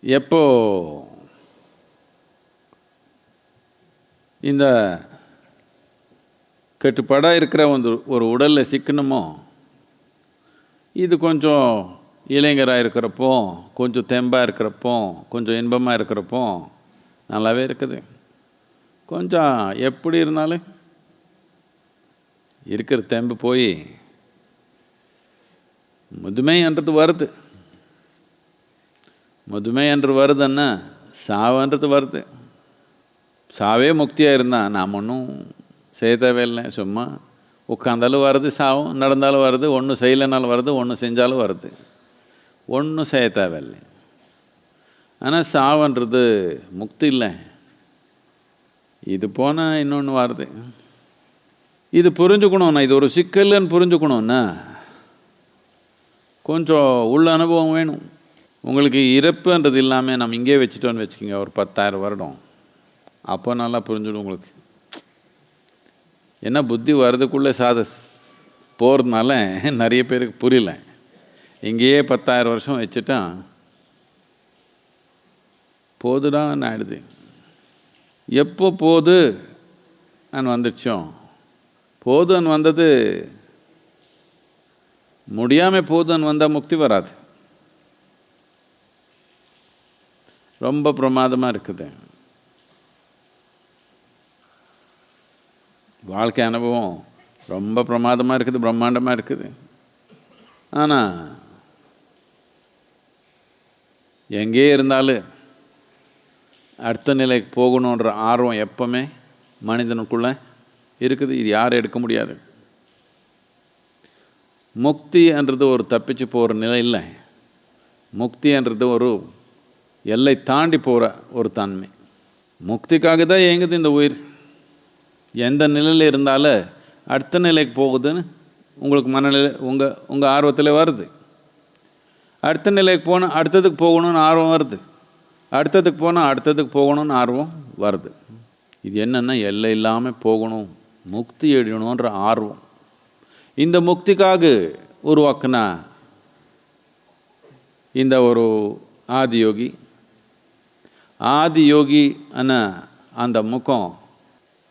எப்போ இந்த கட்டுப்பாடாக இருக்கிற ஒரு ஒரு உடலில் சிக்கணுமோ? இது கொஞ்சம் இளைஞராக இருக்கிறப்போ கொஞ்சம் தெம்பாக இருக்கிறப்போ கொஞ்சம் இன்பமாக இருக்கிறப்போ நல்லாவே இருக்குது. கொஞ்சம் எப்படி இருந்தாலும் இருக்கிற தெம்பு போய் முதுமைன்றது வருது. முதுமைன்று வருதுன்னா சாவுன்றது வருது. சாவே முக்தியாக இருந்தால் நாம் ஒன்றும் செய்ய தேவையில்லை சும்மா உட்காந்தாலும் வருது சாவும் நடந்தாலும் வருது ஒன்றும் செய்யலைனாலும் வருது ஒன்று செஞ்சாலும் வருது. ஒன்றும் செய்ய தேவையில்லை. ஆனால் சாவுன்றது முக்தி இல்லை. இது போனால் இன்னொன்று வருது. இது புரிஞ்சுக்கணும்ண்ணா இது ஒரு சிக்கல்னு புரிஞ்சுக்கணுன்னா கொஞ்சம் உள்ள அனுபவம் வேணும். உங்களுக்கு இறப்புன்றது இல்லாமல் நம்ம இங்கே வச்சுட்டோன்னு வச்சுக்கோங்க ஒரு பத்தாயிரம் வருடம். அப்போ நல்லா புரிஞ்சிடும் உங்களுக்கு. ஏன்னா புத்தி வர்றதுக்குள்ளே சாத போகிறதுனால நிறைய பேருக்கு புரியல. இங்கேயே பத்தாயிரம் வருஷம் வச்சுட்டா போதுடான்னு ஆயிடுது. எப்போ போது? நான் வந்துடுச்சோம் போதுன்னு வந்தது முடியாமல் போதுன்னு வந்தால் முக்தி வராது. ரொம்ப பிரமாதமாக இருக்குது. வாழ்க்கை அனுபவம் ரொம்ப பிரமாதமாக இருக்குது பிரம்மாண்டமாக இருக்குது. ஆனால் எங்கே இருந்தாலும் அடுத்த நிலைக்கு போகணுன்ற ஆர்வம் எப்பவுமே மனிதனுக்குள்ளே இருக்குது. இது யாரும் எடுக்க முடியாது. முக்தின்றது ஒரு தப்பிச்சு போகிற நிலை இல்லை. முக்தின்றது ஒரு எல்லை தாண்டி போகிற ஒரு தன்மை. முக்திக்காக தான் இயங்குது இந்த உயிர். எந்த நிலையில் இருந்தாலும் அடுத்த நிலைக்கு போகுதுன்னு உங்களுக்கு மனநிலை உங்கள் உங்கள் ஆர்வத்தில் வருது. அடுத்த நிலைக்கு போனால் அடுத்ததுக்கு போகணும்னு ஆர்வம் வருது. அடுத்ததுக்கு போனால் அடுத்ததுக்கு போகணும்னு ஆர்வம் வருது. இது என்னென்னா எல்லை இல்லாமல் போகணும் முக்தி எழுதணுன்ற ஆர்வம். இந்த முக்திக்காக உருவாக்குனா இந்த ஒரு ஆதியோகி ஆதி யோகி அன அந்த முகம்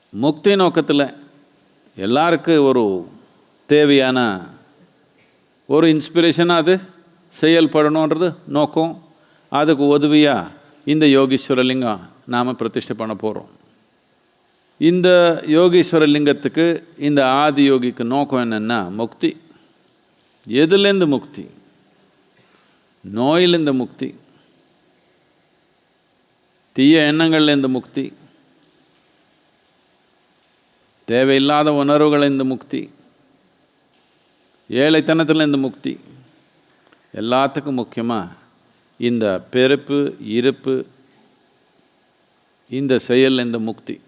முக்தி நோக்கத்தில் எல்லாருக்கும் ஒரு தேவையான ஒரு இன்ஸ்பிரேஷனாக அது செயல்படணுன்றது நோக்கம். அதுக்கு உதவியாக இந்த யோகீஸ்வரலிங்கம் நாம் பிரதிஷ்டை பண்ண போகிறோம் இந்த யோகீஸ்வர லிங்கத்துக்கு இந்த ஆதி யோகிக்கு நோக்கம் என்னென்னா முக்தி. எதுலேருந்து முக்தி? நோயிலேருந்து முக்தி. தீய எண்ணங்கள்லேருந்து முக்தி. தேவையில்லாத உணர்வுகளிலிருந்து முக்தி. ஏழைத்தனத்துலேருந்து முக்தி. எல்லாத்துக்கும் முக்கியமாக இந்த பிறப்பு இருப்பு இந்த செயல் இந்த முக்தி.